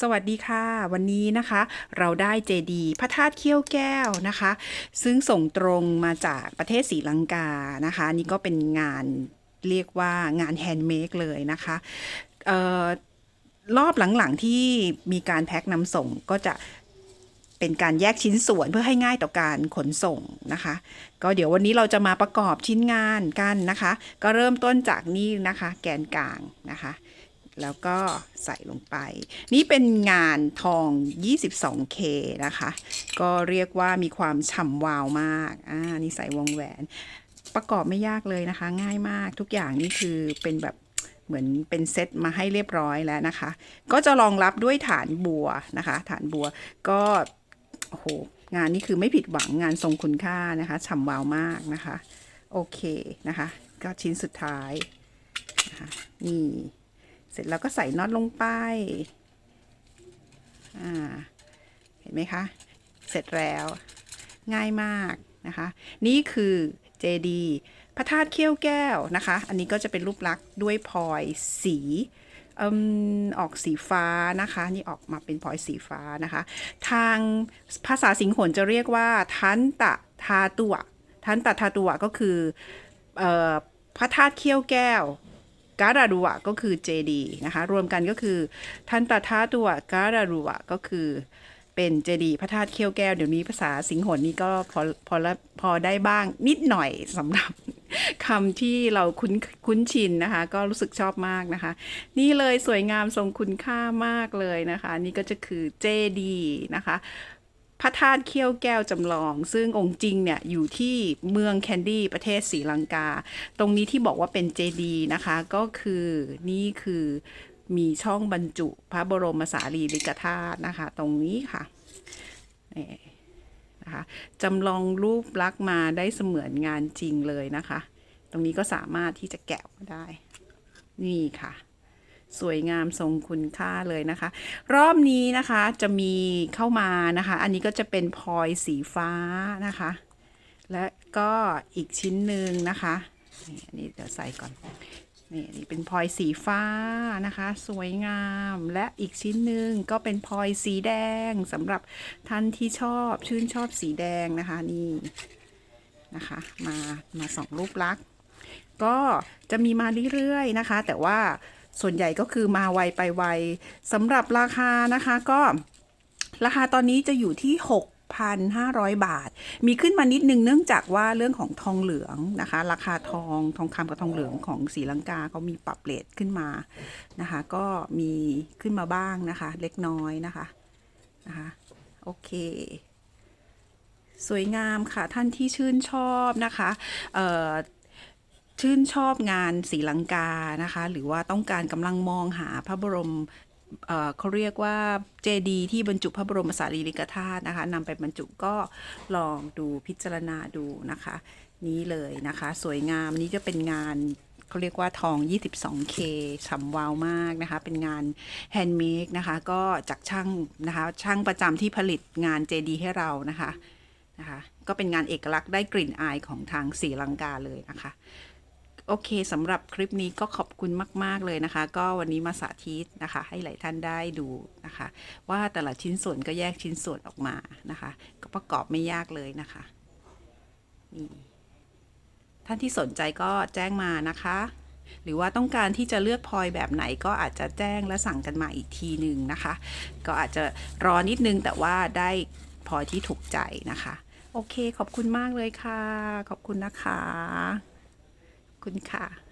สวัสดีค่ะ วันนี้นะคะ เราได้เจดีพระธาตุเขี้ยวแก้วนะคะ ซึ่งส่งตรงมาจากประเทศศรีลังกานะคะ นี่ก็เป็นงานเรียกว่างานแฮนด์เมดเลยนะคะออรอบหลังๆที่มีการแพ็คนำส่งก็จะเป็นการแยกชิ้นส่วนเพื่อให้ง่ายต่อการขนส่งนะคะ ก็เดี๋ยววันนี้เราจะมาประกอบชิ้นงานกันนะคะ ก็เริ่มต้นจากนี่นะคะ แกนกลางนะคะ แล้วก็ใส่ลงไป นี่เป็นงานทอง 22K นะคะ ก็เรียกว่ามีความฉ่ำวาวมาก อ่า นี่ใส่วงแหวน ประกอบไม่ยากเลยนะคะ ง่ายมาก ทุกอย่างนี่คือเป็นแบบเหมือนเป็นเซตมาให้เรียบร้อยแล้วนะคะ ก็จะรองรับด้วยฐานบัวนะคะ ฐานบัวก็โอ้โห งานนี้คือไม่ผิดหวังงานทรงคุณค่านะคะ ฉ่ำวาวมากนะคะ โอเคนะคะ ก็ชิ้นสุดท้ายนะคะนี่ เสร็จแล้วก็ใส่น็อตลงไป อ่า เห็นไหมคะ เสร็จแล้วง่ายมากนะคะ นี่คือเจดีพระธาตุเขี้ยวแก้วนะคะ อันนี้ก็จะเป็นรูปลักษณ์ด้วยพลอยสีออกสีฟ้านะคะ นี่ออกมาเป็นพลอยสีฟ้านะคะ ทางภาษาสิงหนจะเรียกว่า ทันตะทาตุวทันตะทาตุวก็คือออพระธาตุเขี้ยวแก้ว การารุวะก็คือเจดีนะคะ รวมกันก็คือทันตทาตัวการารุวะก็คือเป็นเจดีพระธาตุเขี้ยวแก้ว เดี๋ยวนี้ภาษาสิงหนนี่ก็พอพอพอได้บ้างนิดหน่อยสำหรับคำที่เราคุ้นคุ้นชินนะคะ ก็รู้สึกชอบมากนะคะ นี่เลยสวยงามทรงคุณค่ามากเลยนะคะ นี่ก็จะคือเจดีนะคะ พระธาตุเขี้ยวแก้วจำลอง ซึ่งองค์จริงเนี่ยอยู่ที่เมืองแคนดี้ประเทศศรีลังกา ตรงนี้ที่บอกว่าเป็นเจดีนะคะก็คือนี่คือมีช่องบรรจุพระบรมสารีริกธาตุนะคะ ตรงนี้ค่ะนี่นะคะจำลองรูปลักษณ์มาได้เสมือนงานจริงเลยนะคะ ตรงนี้ก็สามารถที่จะแกะมาได้ นี่ค่ะ สวยงามทรงคุณค่าเลยนะคะ รอบนี้นะคะจะมีเข้ามานะคะ อันนี้ก็จะเป็นพลอยสีฟ้านะคะ และก็อีกชิ้นหนึ่งนะคะนี่อันนี้เดี๋ยวใส่ก่อนนี่อันนี่เป็นพลอยสีฟ้านะคะ สวยงามและอีกชิ้นหนึ่งก็เป็นพลอยสีแดงสำหรับท่านที่ชอบชื่นชอบสีแดงนะคะนี่นะคะมามาสองรูปลักษณ์ก็จะมีมาเรื่อยๆนะคะ แต่ว่า ส่วนใหญ่ก็คือมาไวไปไวสำหรับราคานะคะก็ราคาตอนนี้จะอยู่ที่6,500 บาท มีขึ้นมานิดนึงเนื่องจากว่าเรื่องของทองเหลืองนะคะ ราคาทองทองคำกับทองเหลืองของศรีลังกาเขามีปรับเรทขึ้นมานะคะ ก็มีขึ้นมาบ้างนะคะ เล็กน้อยนะคะนะคะโอเค สวยงามค่ะท่านที่ชื่นชอบนะคะ เอ่อ ชื่นชอบงานศรีลังกานะคะ หรือว่าต้องการกำลังมองหาพระบรมเขาเรียกว่าเจดีที่บรรจุพระบรมสารีริกธาตุนะคะนำไปบรรจุก็ลองดูพิจารณาดูนะคะ นี้เลยนะคะ สวยงามนี้จะเป็นงานเขาเรียกว่าทอง 22K ฉ่ำวาวมากนะคะ เป็นงานแฮนด์เมดนะคะ ก็จากช่างนะคะ ช่างประจำที่ผลิตงานเจดีให้เรานะคะนะคะ ก็เป็นงานเอกลักษณ์ได้กลิ่นอายของทางศรีลังกาเลยนะคะ โอเคสำหรับคลิปนี้ก็ขอบคุณมาก ๆ เลยนะคะ ก็วันนี้มาสาธิตนะคะ ให้หลายท่านได้ดูนะคะ ว่าแต่ละชิ้นส่วนก็แยกชิ้นส่วนออกมานะคะ ก็ประกอบไม่ยากเลยนะคะนี่ท่านที่สนใจก็แจ้งมานะคะ หรือว่าต้องการที่จะเลือกพลอยแบบไหนก็อาจจะแจ้งและสั่งกันมาอีกทีหนึ่งนะคะ ก็อาจจะรอนิดนึงแต่ว่าได้พลอยที่ถูกใจนะคะ โอเคขอบคุณมากเลยค่ะ ขอบคุณนะคะ คุณค่ะ